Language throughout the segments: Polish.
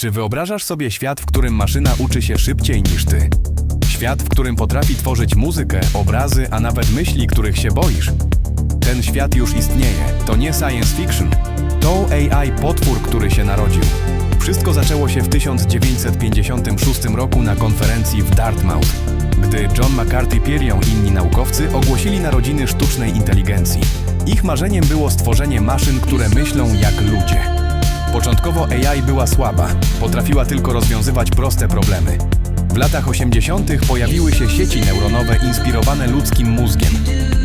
Czy wyobrażasz sobie świat, w którym maszyna uczy się szybciej niż ty? Świat, w którym potrafi tworzyć muzykę, obrazy, a nawet myśli, których się boisz? Ten świat już istnieje. To nie science fiction. To AI potwór, który się narodził. Wszystko zaczęło się w 1956 roku na konferencji w Dartmouth, gdy John McCarthy Pierion i inni naukowcy ogłosili narodziny sztucznej inteligencji. Ich marzeniem było stworzenie maszyn, które myślą jak ludzie. Początkowo AI była słaba, potrafiła tylko rozwiązywać proste problemy. W latach 80. pojawiły się sieci neuronowe inspirowane ludzkim mózgiem,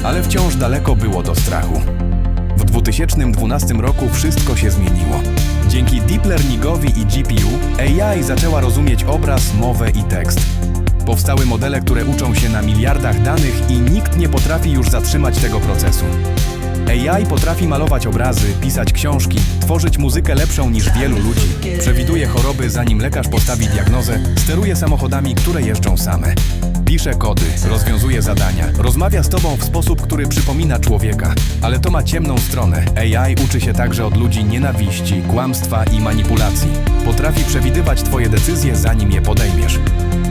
ale wciąż daleko było do strachu. W 2012 roku wszystko się zmieniło. Dzięki deep learningowi i GPU AI zaczęła rozumieć obraz, mowę i tekst. Powstały modele, które uczą się na miliardach danych i nikt nie potrafi już zatrzymać tego procesu. AI potrafi malować obrazy, pisać książki, tworzyć muzykę lepszą niż wielu ludzi, przewiduje choroby zanim lekarz postawi diagnozę, steruje samochodami, które jeżdżą same. Pisze kody, rozwiązuje zadania, rozmawia z tobą w sposób, który przypomina człowieka. Ale to ma ciemną stronę. AI uczy się także od ludzi nienawiści, kłamstwa i manipulacji. Potrafi przewidywać twoje decyzje, zanim je podejmiesz.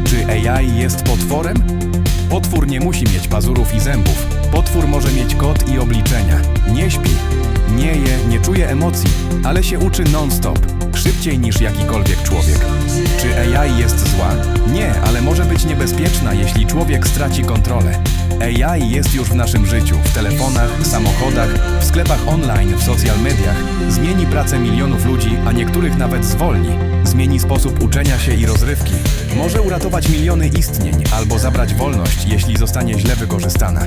Czy AI jest potworem? Potwór nie musi mieć pazurów i zębów. Potwór może mieć kod i obliczenia. Nie śpi, nie je, nie czuje emocji, ale się uczy non-stop, szybciej niż jakikolwiek człowiek. Czy AI jest zła? Być niebezpieczna, jeśli człowiek straci kontrolę. AI jest już w naszym życiu, w telefonach, samochodach, w sklepach online, w social mediach. Zmieni pracę milionów ludzi, a niektórych nawet zwolni. Zmieni sposób uczenia się i rozrywki. Może uratować miliony istnień albo zabrać wolność, jeśli zostanie źle wykorzystana.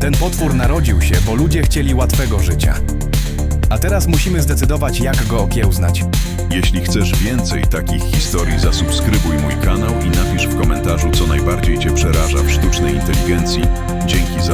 Ten potwór narodził się, bo ludzie chcieli łatwego życia. A teraz musimy zdecydować, jak go okiełznać. Jeśli chcesz więcej takich historii, zasubskrybuj mój kanał i napisz w komentarzu, co najbardziej Cię przeraża w sztucznej inteligencji. Dzięki za.